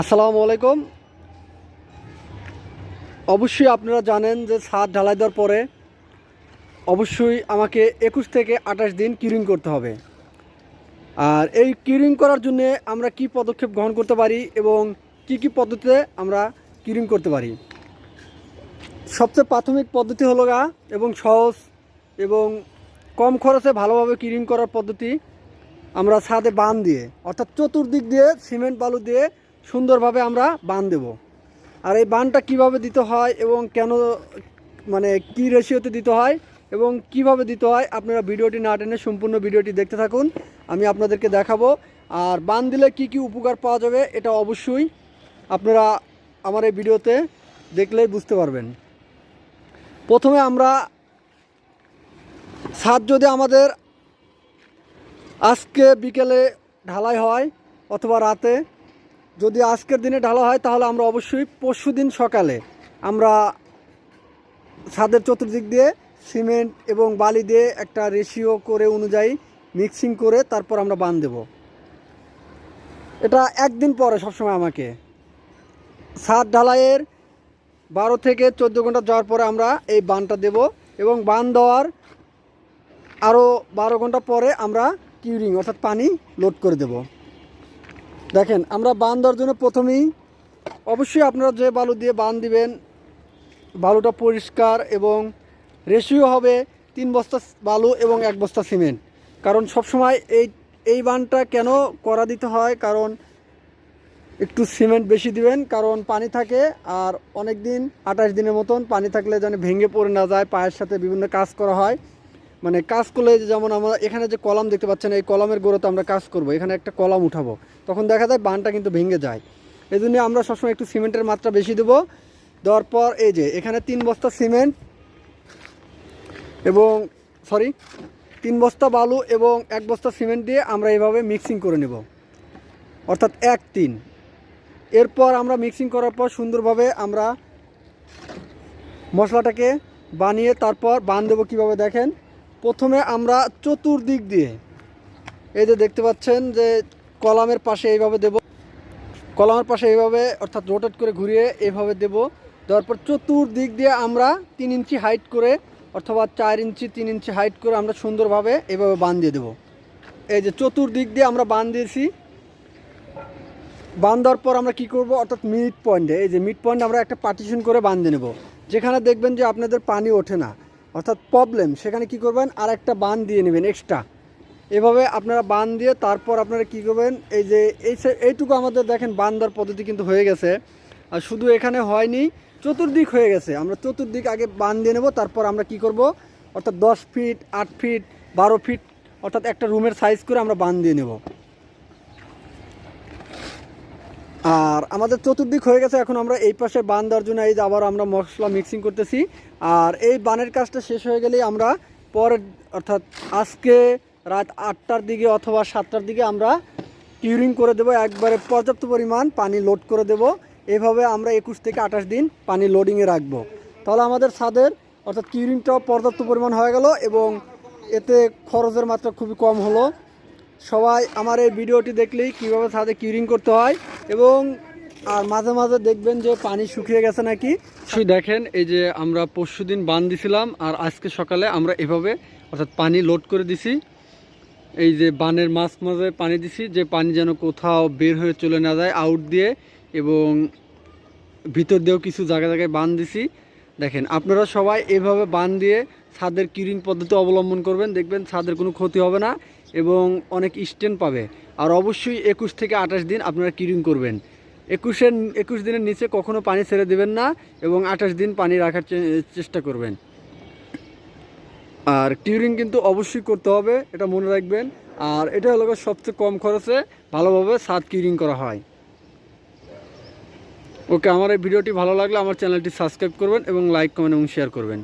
আসসালামু আলাইকুম। অবশ্যই আপনারা জানেন যে ছাদ ঢালাই দেওয়ার পরে অবশ্যই আমাকে একুশ থেকে আঠাশ দিন কিউরিং করতে হবে। আর এই কিউরিং করার জন্য আমরা কি পদক্ষেপ গ্রহণ করতে পারি এবং কি কি পদ্ধতিতে আমরা কিউরিং করতে পারি? সবচেয়ে প্রাথমিক পদ্ধতি হলো গা এবং সহজ এবং কম খরচে ভালোভাবে কিউরিং করার পদ্ধতি আমরা ছাদে বান দিয়ে, অর্থাৎ চতুর্দিক দিয়ে, সিমেন্ট বালু দিয়ে সুন্দরভাবে আমরা বান দেব। আর এই বানটা কীভাবে দিতে হয় এবং কেন মানে কি রেশিওতে দিতে হয় এবং কীভাবে দিতে হয় আপনারা ভিডিওটি না টেনে সম্পূর্ণ ভিডিওটি দেখতে থাকুন, আমি আপনাদেরকে দেখাবো। আর বান দিলে কি কি উপকার পাওয়া যাবে এটা অবশ্যই আপনারা আমার এই ভিডিওতে দেখলেই বুঝতে পারবেন। প্রথমে আমরা ছাদ যদি আমাদের আজকে বিকেলে ঢালাই হয় অথবা রাতে যদি আজকের দিনে ঢালা হয়, তাহলে আমরা অবশ্যই পরশু দিন সকালে আমরা ছাদের চতুর্দিক দিয়ে সিমেন্ট এবং বালি দিয়ে একটা রেশিও করে অনুযায়ী মিক্সিং করে তারপর আমরা বান দেব। এটা একদিন পরে সবসময় আমাকে। ছাদ ঢালাইয়ের বারো থেকে চোদ্দ ঘণ্টা যাওয়ার পরে আমরা এই বানটা দেব এবং বান দেওয়ার আরও বারো ঘণ্টা পরে আমরা কিউরিং অর্থাৎ পানি লোড করে দেব। দেখেন, আমরা বান দেওয়ার জন্য প্রথমেই অবশ্যই আপনারা যে বালু দিয়ে বান দিবেন, বালুটা পরিষ্কার এবং রেশিও হবে তিন বস্তা বালু এবং এক বস্তা সিমেন্ট। কারণ সবসময় এই এই বানটা কেন করা দিতে হয়? কারণ একটু সিমেন্ট বেশি দিবেন, কারণ পানি থাকে আর অনেক দিন আঠাশ দিনের মতন পানি থাকলে যেন ভেঙে পড়ে না যায়, পায়ের সাথে বিভিন্ন কাজ করা হয়। মানে কাজ করলে যেমন আমরা এখানে যে কলাম দেখতে পাচ্ছেন, এই কলামের গোড়াতে আমরা কাজ করব। এখানে একটা কলাম উঠাবো। তখন দেখা যায় বানটা কিন্তু ভেঙে যায়। এই জন্য আমরা সবসময় একটু সিমেন্টের মাত্রা বেশি দেবো। দেওয়ার পর এই যে, এখানে তিন বস্তা সিমেন্ট এবং সরি তিন বস্তা বালু এবং এক বস্তা সিমেন্ট দিয়ে আমরা এভাবে মিক্সিং করে নেব। অর্থাৎ এক তিন। এরপর আমরা মিক্সিং করার পর সুন্দরভাবে আমরা মশলাটাকে বানিয়ে তারপর বান দেবো কীভাবে দেখেন। প্রথমে আমরা চতুর্দিক দিয়ে, এই যে দেখতে পাচ্ছেন যে কলামের পাশে এইভাবে দেব, কলামের পাশে এইভাবে অর্থাৎ রোটেট করে ঘুরিয়ে এইভাবে দেব, দেওয়ার পর চতুর্দিক দিয়ে আমরা তিন ইঞ্চি হাইট করে অথবা চার ইঞ্চি, তিন ইঞ্চি হাইট করে আমরা সুন্দরভাবে এইভাবে বান দিয়ে দেবো। এই যে চতুর্দিক দিয়ে আমরা বান দিয়েছি, বান পর আমরা কি করব? অর্থাৎ মিড পয়েন্টে এই যে মিড পয়েন্টে আমরা একটা পার্টিশন করে বাঁধে নেব। যেখানে দেখবেন যে আপনাদের পানি ওঠে না। অর্থাৎ প্রবলেম সেখানে কি করবেন? আর একটা বান দিয়ে নেবেন এক্সট্রা এভাবে আপনারা বান দিয়ে তারপর আপনারা কি করবেন? এই যে, এই এইটুকু আমাদের দেখেন বান দেওয়ার পদ্ধতি কিন্তু হয়ে গেছে। আর শুধু এখানে হয়নি, চতুর্দিক হয়ে গেছে। আমরা চতুর্দিক আগে বান দিয়ে নেব, তারপর আমরা কি করব? অর্থাৎ দশ ফিট আট ফিট বারো ফিট অর্থাৎ একটা রুমের সাইজ করে আমরা বান দিয়ে নেব। আর আমাদের চতুর্দিক হয়ে গেছে, এখন আমরা এই পাশে বান দেওয়ার জন্য, এই যে আবার আমরা মশলা মিক্সিং করতেছি। আর এই বানের কাজটা শেষ হয়ে গেলেই আমরা পরের, অর্থাৎ আজকে রাত আটটার দিকে অথবা সাতটার দিকে আমরা কিউরিং করে দেবো, একবারে পর্যাপ্ত পরিমাণ পানি লোড করে দেব। এভাবে আমরা একুশ থেকে আঠাশ দিন পানি লোডিংয়ে রাখব। তাহলে আমাদের ছাদের, অর্থাৎ কিউরিংটাও পর্যাপ্ত পরিমাণ হয়ে গেল এবং এতে খরচের মাত্রা খুবই কম হলো। সবাই আমার এই ভিডিওটি দেখলেই কীভাবে ছাদে কিউরিং করতে হয় এবং, আর মাঝে মাঝে দেখবেন যে পানি শুকিয়ে গেছে নাকি। সেই দেখেন, এই যে আমরা পরশু দিন বান দিছিলাম আর আজকে সকালে আমরা এভাবে অর্থাৎ পানি লোড করে দিছি। এই যে বানের মাছ মাঝে পানি দিছি, যে পানি যেন কোথাও বের হয়ে চলে না যায় আউট দিয়ে এবং ভিতর দিয়েও কিছু জায়গায় জায়গায় বান দিছি। দেখেন, আপনারা সবাই এভাবে বান দিয়ে ছাদের কিউরিং পদ্ধতি অবলম্বন করবেন, দেখবেন ছাদের কোনো ক্ষতি হবে না এবং অনেক স্টেন পাবে। আর অবশ্যই একুশ থেকে আঠাশ দিন আপনারা কিউরিং করবেন। একুশের, একুশ দিনের নিচে কখনো পানি ছেড়ে দেবেন না এবং আঠাশ দিন পানি রাখার চেষ্টা করবেন। আর কিউরিং কিন্তু অবশ্যই করতে হবে, এটা মনে রাখবেন। আর এটা হলো সবচেয়ে কম খরচে ভালোভাবে ছাদ কিউরিং করা হয়। ওকে, আমার এই ভিডিওটি ভালো লাগলে আমার চ্যানেলটি সাবস্ক্রাইব করবেন এবং লাইক, কমেন্ট এবং শেয়ার করবেন।